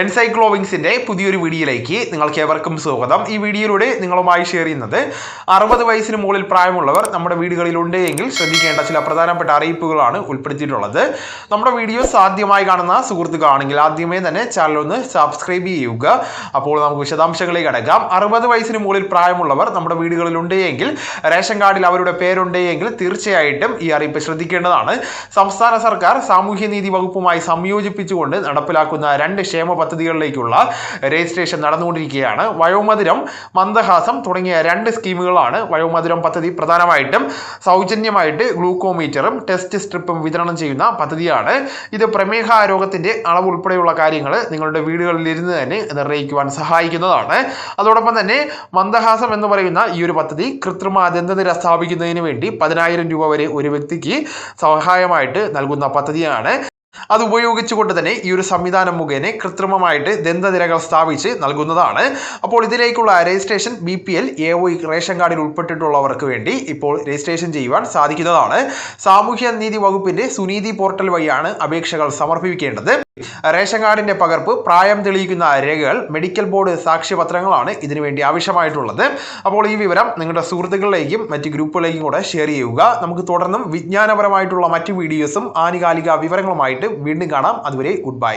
എൻസൈക്ലോവിങ്സിന്റെ പുതിയൊരു വീഡിയോയിലേക്ക് നിങ്ങൾക്ക് ഏവർക്കും സ്വാഗതം. ഈ വീഡിയോയിലൂടെ നിങ്ങളുമായി ഷെയർ ചെയ്യുന്നത് അറുപത് വയസ്സിന് മുകളിൽ പ്രായമുള്ളവർ നമ്മുടെ വീടുകളിലുണ്ട് എങ്കിൽ ശ്രദ്ധിക്കേണ്ട ചില പ്രധാനപ്പെട്ട അറിയിപ്പുകളാണ് ഉൾപ്പെടുത്തിയിട്ടുള്ളത്. നമ്മുടെ വീഡിയോ സാധ്യമായി കാണുന്ന സുഹൃത്തുക്കളാണെങ്കിൽ ആദ്യമേ തന്നെ ചാനൽ ഒന്ന് സബ്സ്ക്രൈബ് ചെയ്യുക. അപ്പോൾ നമുക്ക് വിശദാംശങ്ങളിലേക്ക് അടക്കാം അറുപത് വയസ്സിന് മുകളിൽ പ്രായമുള്ളവർ നമ്മുടെ വീടുകളിലുണ്ട് എങ്കിൽ റേഷൻ കാർഡിൽ അവരുടെ പേരുണ്ട് എങ്കിൽ തീർച്ചയായിട്ടും ഈ അറിയിപ്പ് ശ്രദ്ധിക്കേണ്ടതാണ്. സംസ്ഥാന സർക്കാർ സാമൂഹ്യനീതി വകുപ്പുമായി സംയോജിപ്പിച്ചുകൊണ്ട് നടപ്പിലാക്കുന്ന രണ്ട് ക്ഷേമ പദ്ധതികളിലേക്കുള്ള രജിസ്ട്രേഷൻ നടന്നുകൊണ്ടിരിക്കുകയാണ്. വയോമധുരം മന്ദഹാസം തുടങ്ങിയ രണ്ട് സ്കീമുകളാണ് വയോമധുരം പദ്ധതി പ്രധാനമായിട്ടും. സൗജന്യമായിട്ട് ഗ്ലൂക്കോമീറ്ററും ടെസ്റ്റ് സ്ട്രിപ്പും വിതരണം ചെയ്യുന്ന പദ്ധതിയാണ്. ഇത് പ്രമേഹ രോഗത്തിന്റെ അളവ് ഉൾപ്പെടെയുള്ള കാര്യങ്ങൾ നിങ്ങളുടെ വീടുകളിൽ ഇരുന്ന് തന്നെ നിർണയിക്കുവാൻ സഹായിക്കുന്നതാണ്. അതോടൊപ്പം തന്നെ മന്ദഹാസം എന്ന് പറയുന്ന ഈ ഒരു പദ്ധതി കൃത്രിമ ദന്തനിര സ്ഥാപിക്കുന്നതിന് വേണ്ടി പതിനായിരം രൂപ വരെ ഒരു വ്യക്തിക്ക് സഹായമായിട്ട് നൽകുന്ന പദ്ധതിയാണ്. അത് ഉപയോഗിച്ചുകൊണ്ട് തന്നെ ഈ ഒരു സംവിധാനം മുഖേന കൃത്രിമമായിട്ട് ദന്തനിരകൾ സ്ഥാപിച്ച് നൽകുന്നതാണ്. അപ്പോൾ ഇതിലേക്കുള്ള registration B P L A O ration കാർഡിൽ ഉൾപ്പെട്ടിട്ടുള്ളവർക്ക് വേണ്ടി ഇപ്പോൾ രജിസ്ട്രേഷൻ ചെയ്യുവാൻ സാധിക്കുന്നതാണ്. സാമൂഹ്യ നീതി വകുപ്പിന്റെ സുനീതി പോർട്ടൽ വഴിയാണ് അപേക്ഷകൾ സമർപ്പിക്കേണ്ടത്. റേഷൻ കാർഡിന്റെ പകർപ്പ് പ്രായം തെളിയിക്കുന്ന രേഖകൾ മെഡിക്കൽ ബോർഡ് സാക്ഷ്യപത്രങ്ങളാണ് ഇതിനുവേണ്ടി ആവശ്യമായിട്ടുള്ളത്. അപ്പോൾ ഈ വിവരം നിങ്ങളുടെ സുഹൃത്തുക്കളിലേക്കും മറ്റ് ഗ്രൂപ്പുകളിലേക്കും കൂടെ ഷെയർ ചെയ്യുക. നമുക്ക് തുടർന്നും വിജ്ഞാനപരമായിട്ടുള്ള മറ്റ് വീഡിയോസും ആനുകാലിക വിവരങ്ങളുമായിട്ട് വീണ്ടും കാണാം. അതുവരെ ഗുഡ് ബൈ